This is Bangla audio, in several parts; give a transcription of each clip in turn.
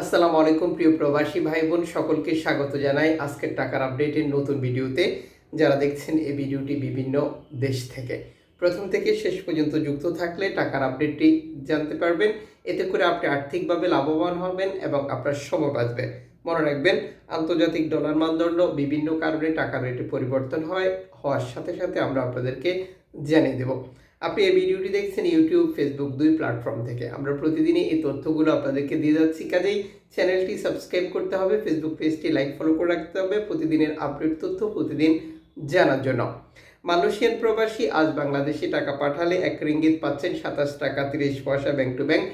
আসসালামু আলাইকুম, প্রিয় প্রবাসী ভাই বোন সকলকে স্বাগত জানাই আজকের টাকার আপডেটের নতুন ভিডিওতে। যারা দেখছেন এই ভিডিওটি বিভিন্ন দেশ থেকে। প্রথম থেকে শেষ পর্যন্ত যুক্ত থাকলে টাকার আপডেটটি জানতে পারবেন। এতে করে আপনি আর্থিকভাবে লাভবান হবেন এবং আপনার সময় বাঁচবে। মনে রাখবেন, আন্তর্জাতিক ডলার মানদণ্ড বিভিন্ন কারণে টাকার রেটে পরিবর্তন হয়, হওয়ার সাথে সাথে আমরা আপনাদেরকে জানিয়ে দেব। আপনি এই ভিডিওটি দেখছেন ইউটিউব ফেসবুক দুই প্ল্যাটফর্ম থেকে। আমরা প্রতিদিনই এই তথ্যগুলো আপনাদেরকে দিয়ে যাচ্ছি। কাজেই চ্যানেলটি সাবস্ক্রাইব করতে হবে ফেসবুক পেজটি লাইক ফলো করে রাখতে হবে, প্রতিদিনের আপডেট তথ্য প্রতিদিন জানার জন্য। মালয়েশিয়ান প্রবাসী আজ বাংলাদেশে টাকা পাঠালে এক রিঙ্গিত পাচ্ছেন সাতাশ টাকা তিরিশ পয়সা ব্যাংক টু ব্যাংক,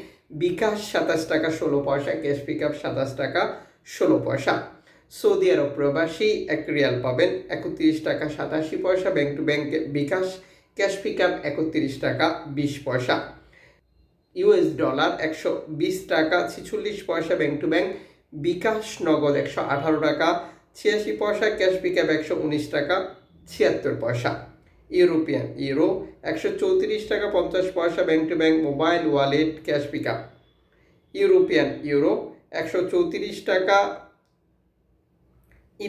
বিকাশ সাতাশ টাকা ষোলো পয়সা, ক্যাশ পিক আপ সাতাশ টাকা ষোলো পয়সা। সৌদি আরব প্রবাসী এক রিয়াল পাবেন একত্রিশ টাকা সাতাশি পয়সা, bank to bank, bKash cash pick up একত্রিশ টাকা, বিশ পয়সা। ইউএস ডলার একশো বিশ টাকা, ছিচল্লিশ পয়সা ব্যাংক টু ব্যাংক। বিকাশ নগদ একশো আঠারো টাকা, ছিয়াশি পয়সা ক্যাশ পিক আপ একশো উনিশ টাকা, ছিয়াত্তর পয়সা। ইউরোপিয়ান ইউরো একশো চৌত্রিশ টাকা, পঞ্চাশ পয়সা bank to bank, mobile wallet cash pick up European euro একশো চৌত্রিশ টাকা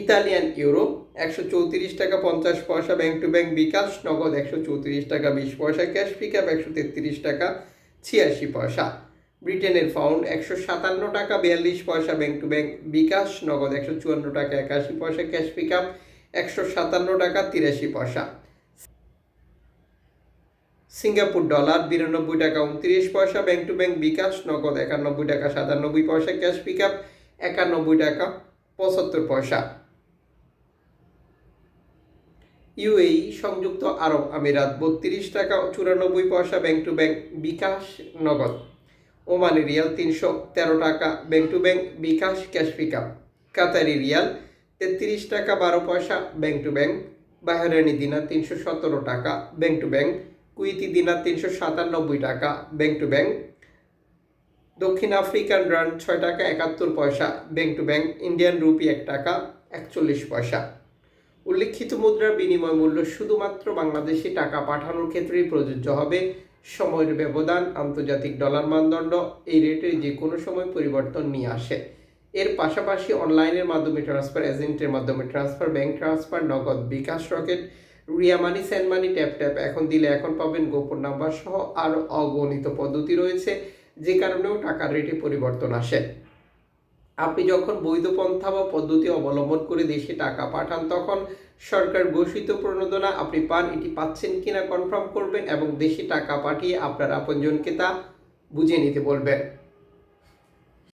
ইতালিয়ান ইউরো, একশো চৌত্রিশ টাকা পঞ্চাশ পয়সা, ব্যাংক টু ব্যাংক বিকাশ, নগদ একশো চৌত্রিশ টাকা বিশ পয়সা, ক্যাশ পিক আপ একশো তেত্রিশ টাকা ছিয়াশি পয়সা। ব্রিটেনের পাউন্ড একশো সাতান্ন টাকা বিয়াল্লিশ পয়সা, ব্যাংক টু ব্যাংক বিকাশ, নগদ একশো চুয়ান্ন টাকা একাশি পয়সা, ক্যাশ পিক আপ একশো সাতান্ন টাকা তিরাশি পয়সা। সিঙ্গাপুর ডলার বিরানব্বই টাকা উনত্রিশ পয়সা, ব্যাংক টু ব্যাংক বিকাশ, নগদ একানব্বই টাকা সাতানব্বই পয়সা, ক্যাশ পিক আপ একানব্বই টাকা পঁচাত্তর পয়সা। ইউএই সংযুক্ত আরব আমিরাত বত্রিশ টাকা চুরানব্বই পয়সা ব্যাংক টু ব্যাংক বিকাশ নগদ। ওমানি রিয়াল তিনশো তেরো টাকা bank to bank bKash cash pick up Qatari riyal তেত্রিশ টাকা বারো পয়সা bank to bank. Bahraini dinar তিনশো সতেরো টাকা bank to bank. Kuwaiti dinar তিনশো সাতানব্বই টাকা ব্যাংক টু ব্যাংক। দক্ষিণ আফ্রিকান রান ছয় টাকা একাত্তর পয়সা bank to bank. Indian rupee এক টাকা একচল্লিশ পয়সা। উল্লেখিত মুদ্রার বিনিময় মূল্য শুধুমাত্র বাংলাদেশে টাকা পাঠানোর ক্ষেত্রেই প্রযোজ্য হবে। সময়ের ব্যবধান, আন্তর্জাতিক ডলার মানদণ্ড, এই রেটের যে কোনো সময় পরিবর্তন নিয়ে আসে। এর পাশাপাশি অনলাইনের মাধ্যমে ট্রান্সফার এজেন্টের মাধ্যমে transfer, bank transfer, Nagad bKash Rocket, Ria money, send money, tap tap এখন দিলে এখন পাবেন গোপন নাম্বার সহ আরও অগণিত পদ্ধতি রয়েছে, যে কারণেও টাকার রেটে পরিবর্তন আসে। আপনি যখন বৈধ পন্থা বা পদ্ধতি অবলম্বন করে দেশে টাকা পাঠান, তখন সরকার ঘোষিত প্রণোদনা আপনি পান, এটি পাচ্ছেন কিনা কনফার্ম করবেন এবং দেশে টাকা পাঠিয়ে আপনার আপনজনকে তা বুঝে নিতে বলবেন।